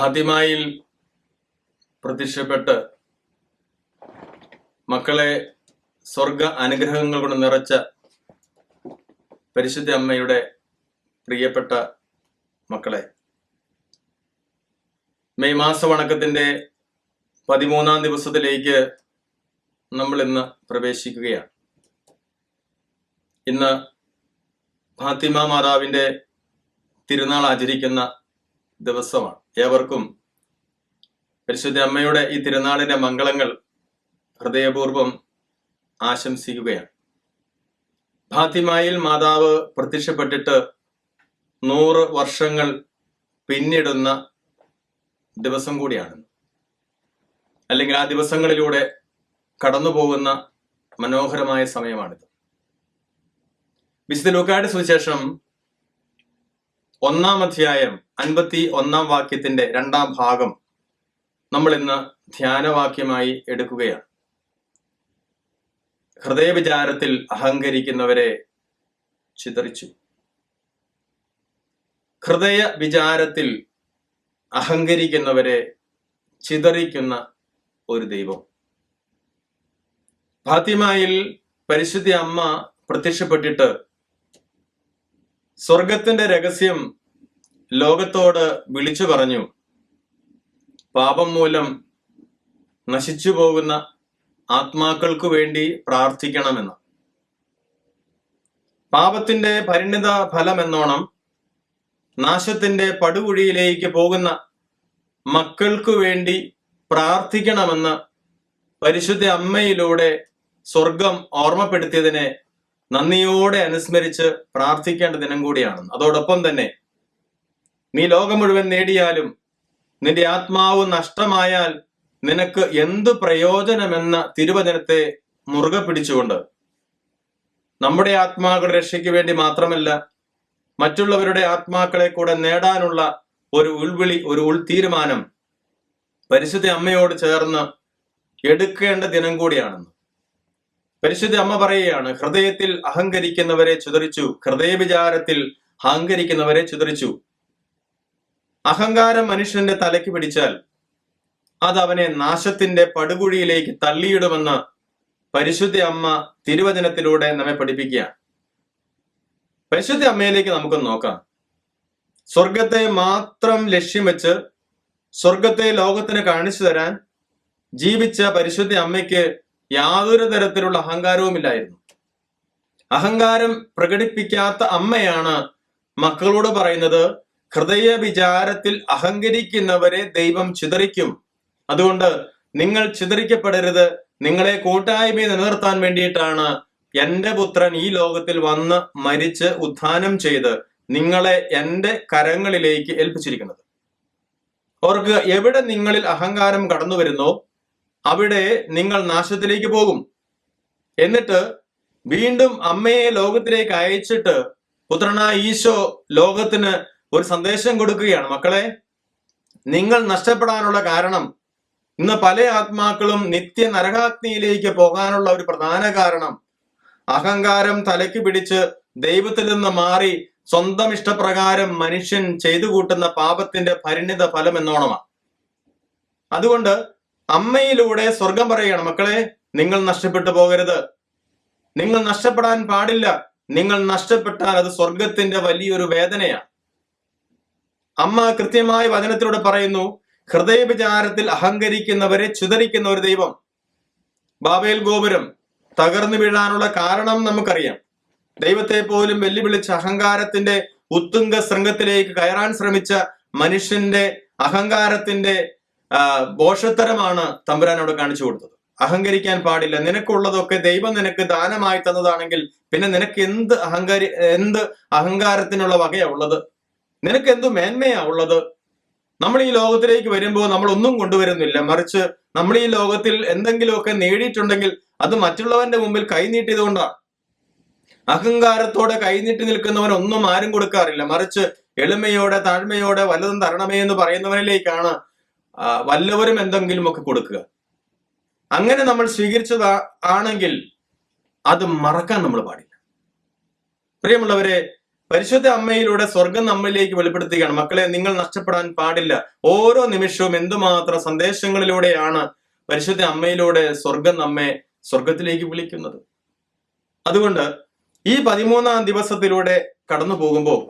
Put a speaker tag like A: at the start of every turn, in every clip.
A: ഫാത്തിമായിൽ പ്രത്യക്ഷപ്പെട്ട് മക്കളെ സ്വർഗ അനുഗ്രഹങ്ങൾ കൊണ്ട് നിറച്ച പരിശുദ്ധ അമ്മയുടെ പ്രിയപ്പെട്ട മക്കളെ മെയ് മാസ വണക്കത്തിന്റെ പതിമൂന്നാം ദിവസത്തിലേക്ക് നമ്മൾ ഇന്ന് പ്രവേശിക്കുകയാണ്. ഇന്ന് ഫാത്തിമ മാതാവിന്റെ തിരുനാൾ ആചരിക്കുന്ന ദിവസമാണ്. ഏവർക്കും പരിശുദ്ധ അമ്മയുടെ ഈ തിരുനാളിന്റെ മംഗളങ്ങൾ ഹൃദയപൂർവം ആശംസിക്കുകയാണ്. ഫാത്തിമായിൽ മാതാവ് പ്രത്യക്ഷപ്പെട്ടിട്ട് നൂറ് വർഷങ്ങൾ പിന്നിടുന്ന ദിവസം കൂടിയാണ്. അല്ലെങ്കിൽ ആ ദിവസങ്ങളിലൂടെ കടന്നു പോകുന്ന മനോഹരമായ സമയമാണിത്. വിശുദ്ധ ലൂക്കായുടെ സുവിശേഷം ഒന്നാം അധ്യായം അൻപത്തി ഒന്നാം വാക്യത്തിന്റെ രണ്ടാം ഭാഗം നമ്മൾ ഇന്ന് ധ്യാനവാക്യമായി എടുക്കുകയാണ്. ഹൃദയവിചാരത്തിൽ അഹങ്കരിക്കുന്നവരെ ചിതറിച്ചു. ഹൃദയ വിചാരത്തിൽ അഹങ്കരിക്കുന്നവരെ ചിതറിക്കുന്ന ഒരു ദൈവം. ഫാത്തിമായിൽ പരിശുദ്ധി അമ്മ പ്രത്യക്ഷപ്പെട്ടിട്ട് സ്വർഗത്തിന്റെ രഹസ്യം ലോകത്തോട് വിളിച്ചു പറഞ്ഞു പാപം മൂലം നശിച്ചു പോകുന്ന ആത്മാക്കൾക്കു വേണ്ടി പ്രാർത്ഥിക്കണമെന്ന്. പാപത്തിന്റെ പരിണിത ഫലമെന്നോണം നാശത്തിന്റെ പടുകുഴിയിലേക്ക് പോകുന്ന മക്കൾക്കു വേണ്ടി പ്രാർത്ഥിക്കണമെന്ന് പരിശുദ്ധ അമ്മയിലൂടെ സ്വർഗം ഓർമ്മപ്പെടുത്തിയതിനെ നന്ദിയോടെ അനുസ്മരിച്ച് പ്രാർത്ഥിക്കേണ്ട ദിനം കൂടിയാണ്. അതോടൊപ്പം തന്നെ നീ ലോകം മുഴുവൻ നേടിയാലും നിന്റെ ആത്മാവ് നഷ്ടമായാൽ നിനക്ക് എന്ത് പ്രയോജനമെന്ന തിരുവചനത്തെ മുറുകെ പിടിച്ചുകൊണ്ട്. നമ്മുടെ ആത്മാക്കളുടെ രക്ഷയ്ക്ക് വേണ്ടി മാത്രമല്ല മറ്റുള്ളവരുടെ ആത്മാക്കളെ കൂടെ നേടാനുള്ള ഒരു ഉൾവിളി ഒരു ഉൾതീരുമാനം പരിശുദ്ധ അമ്മയോട് ചേർന്ന് എടുക്കേണ്ട ദിനം കൂടിയാണെന്ന്. പരിശുദ്ധ അമ്മ പറയുകയാണ് ഹൃദയത്തിൽ അഹങ്കരിക്കുന്നവരെ ചിതറിച്ചു ഹൃദയവിചാരത്തിൽ അഹങ്കരിക്കുന്നവരെ ചിതറിച്ചു. അഹങ്കാരം മനുഷ്യന്റെ തലയ്ക്ക് പിടിച്ചാൽ അത് അവനെ നാശത്തിന്റെ പടുകുഴിയിലേക്ക് തള്ളിയിടുമെന്ന് പരിശുദ്ധ അമ്മ തിരുവചനത്തിലൂടെ നമ്മെ പഠിപ്പിക്കുകയാണ്. പരിശുദ്ധ അമ്മയിലേക്ക് നമുക്ക് നോക്കാം. സ്വർഗത്തെ മാത്രം ലക്ഷ്യം വെച്ച് സ്വർഗത്തെ ലോകത്തിന് കാണിച്ചു തരാൻ ജീവിച്ച പരിശുദ്ധ അമ്മയ്ക്ക് യാതൊരു തരത്തിലുള്ള അഹങ്കാരവുമില്ലായിരുന്നു അഹങ്കാരം പ്രകടിപ്പിക്കാത്ത അമ്മയാണ് മക്കളോട് പറയുന്നത് ഹൃദയ വിചാരത്തിൽ അഹങ്കരിക്കുന്നവരെ ദൈവം ചിതറിക്കും. അതുകൊണ്ട് നിങ്ങൾ ചിതറിക്കപ്പെടരുത്. നിങ്ങളെ കൂട്ടായ്മയെ നിലനിർത്താൻ വേണ്ടിയിട്ടാണ് എന്റെ പുത്രൻ ഈ ലോകത്തിൽ വന്ന് മരിച്ച് ഉദ്ധാനം ചെയ്ത് നിങ്ങളെ എന്റെ കരങ്ങളിലേക്ക് ഏൽപ്പിച്ചിരിക്കുന്നത്. ഓർക്ക് എവിടെ നിങ്ങളിൽ അഹങ്കാരം കടന്നു വരുന്നോ അവിടെ നിങ്ങൾ നാശത്തിലേക്ക് പോകും. എന്നിട്ട് വീണ്ടും അമ്മയെ ലോകത്തിലേക്ക് അയച്ചിട്ട് പുത്രനായ ഈശോ ലോകത്തിന് ഒരു സന്ദേശം കൊടുക്കുകയാണ്. മക്കളെ നിങ്ങൾ നഷ്ടപ്പെടാനുള്ള കാരണം ഇന്ന് പല ആത്മാക്കളും നിത്യ നരകാഗ്നിയിലേക്ക് പോകാനുള്ള ഒരു പ്രധാന കാരണം അഹങ്കാരം തലയ്ക്ക് പിടിച്ച് ദൈവത്തിൽ നിന്ന് മാറി സ്വന്തം ഇഷ്ടപ്രകാരം മനുഷ്യൻ ചെയ്തു കൂട്ടുന്ന പാപത്തിന്റെ പരിണിത ഫലം എന്നോണമാണ് അതുകൊണ്ട് അമ്മയിലൂടെ സ്വർഗം പറയുകയാണ് മക്കളെ നിങ്ങൾ നഷ്ടപ്പെട്ടു പോകരുത്. നിങ്ങൾ നഷ്ടപ്പെടാൻ പാടില്ല. നിങ്ങൾ നഷ്ടപ്പെട്ടാൽ അത് സ്വർഗത്തിന്റെ വലിയൊരു വേദനയാണ് അമ്മ കൃത്യമായ വചനത്തിലൂടെ പറയുന്നു ഹൃദയവിചാരത്തിൽ അഹങ്കരിക്കുന്നവരെ ചുതരിക്കുന്ന ഒരു ദൈവം. ബാബേൽ ഗോപുരം തകർന്നു വീഴാനുള്ള കാരണം നമുക്കറിയാം. ദൈവത്തെ പോലും വെല്ലുവിളിച്ച അഹങ്കാരത്തിന്റെ ഉത്തുംഗ ശൃംഗത്തിലേക്ക് കയറാൻ ശ്രമിച്ച മനുഷ്യന്റെ അഹങ്കാരത്തിന്റെ ദോഷത്തരമാണ് തമ്പുരാനോട് കാണിച്ചു കൊടുത്തത്. അഹങ്കരിക്കാൻ പാടില്ല. നിനക്കുള്ളതൊക്കെ ദൈവം നിനക്ക് ദാനമായി തന്നതാണെങ്കിൽ പിന്നെ നിനക്ക് എന്ത് അഹങ്കാരി എന്ത് അഹങ്കാരത്തിനുള്ള വകയാ ഉള്ളത്? നിനക്ക് എന്ത് മേന്മയാ ഉള്ളത്? നമ്മൾ ഈ ലോകത്തിലേക്ക് വരുമ്പോൾ നമ്മൾ ഒന്നും കൊണ്ടുവരുന്നില്ല. മറിച്ച് നമ്മൾ ഈ ലോകത്തിൽ എന്തെങ്കിലുമൊക്കെ നേടിയിട്ടുണ്ടെങ്കിൽ അത് മറ്റുള്ളവന്റെ മുമ്പിൽ കൈനീട്ടിയത് കൊണ്ടാണ് അഹങ്കാരത്തോടെ കൈനീട്ടി നിൽക്കുന്നവൻ ഒന്നും ആരും കൊടുക്കാറില്ല. മറിച്ച് എളിമയോടെ താഴ്മയോടെ വല്ലതും തരണമേ എന്ന് പറയുന്നവനിലേക്കാണ് വല്ലവരും എന്തെങ്കിലും ഒക്കെ കൊടുക്കുക. അങ്ങനെ നമ്മൾ സ്വീകരിച്ചത് ആണെങ്കിൽ അത് മറക്കാൻ നമ്മൾ പാടില്ല. പ്രിയമുള്ളവരെ പരിശുദ്ധ അമ്മയിലൂടെ സ്വർഗം നമ്മളിലേക്ക് വെളിപ്പെടുത്തുകയാണ്. മക്കളെ നിങ്ങൾ നഷ്ടപ്പെടാൻ പാടില്ല. ഓരോ നിമിഷവും എന്തുമാത്രം സന്ദേശങ്ങളിലൂടെയാണ് പരിശുദ്ധ അമ്മയിലൂടെ സ്വർഗം നമ്മെ സ്വർഗത്തിലേക്ക് വിളിക്കുന്നത്. അതുകൊണ്ട് ഈ പതിമൂന്നാം ദിവസത്തിലൂടെ കടന്നു പോകുമ്പോൾ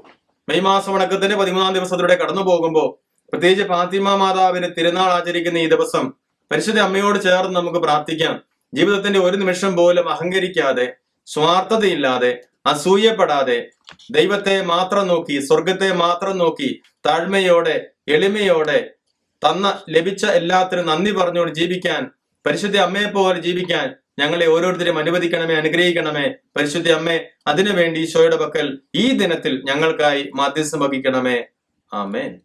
A: മെയ് മാസം അടക്കത്തിന്റെ പതിമൂന്നാം ദിവസത്തിലൂടെ കടന്നു പോകുമ്പോൾ പ്രത്യേകിച്ച് ഫാത്തിമ മാതാവിന് തിരുനാൾ ആചരിക്കുന്ന ഈ ദിവസം പരിശുദ്ധ അമ്മയോട് ചേർന്ന് നമുക്ക് പ്രാർത്ഥിക്കാം. ജീവിതത്തിന്റെ ഒരു നിമിഷം പോലും അഹങ്കരിക്കാതെ സ്വാർത്ഥതയില്ലാതെ അസൂയപ്പെടാതെ ദൈവത്തെ മാത്രം നോക്കി സ്വർഗത്തെ മാത്രം നോക്കി താഴ്മയോടെ എളിമയോടെ തന്ന ലഭിച്ച എല്ലാത്തിനും നന്ദി പറഞ്ഞുകൊണ്ട് ജീവിക്കാൻ പരിശുദ്ധ അമ്മയെ പോലെ ജീവിക്കാൻ ഞങ്ങളെ ഓരോരുത്തരും അനുവദിക്കണമേ അനുഗ്രഹിക്കണമേ. പരിശുദ്ധ അമ്മേ അതിനുവേണ്ടി ഈശോയുടെ പക്കൽ ഈ ദിനത്തിൽ ഞങ്ങൾക്കായി മാധ്യസ്ഥം വഹിക്കണമേ. ആമേൻ.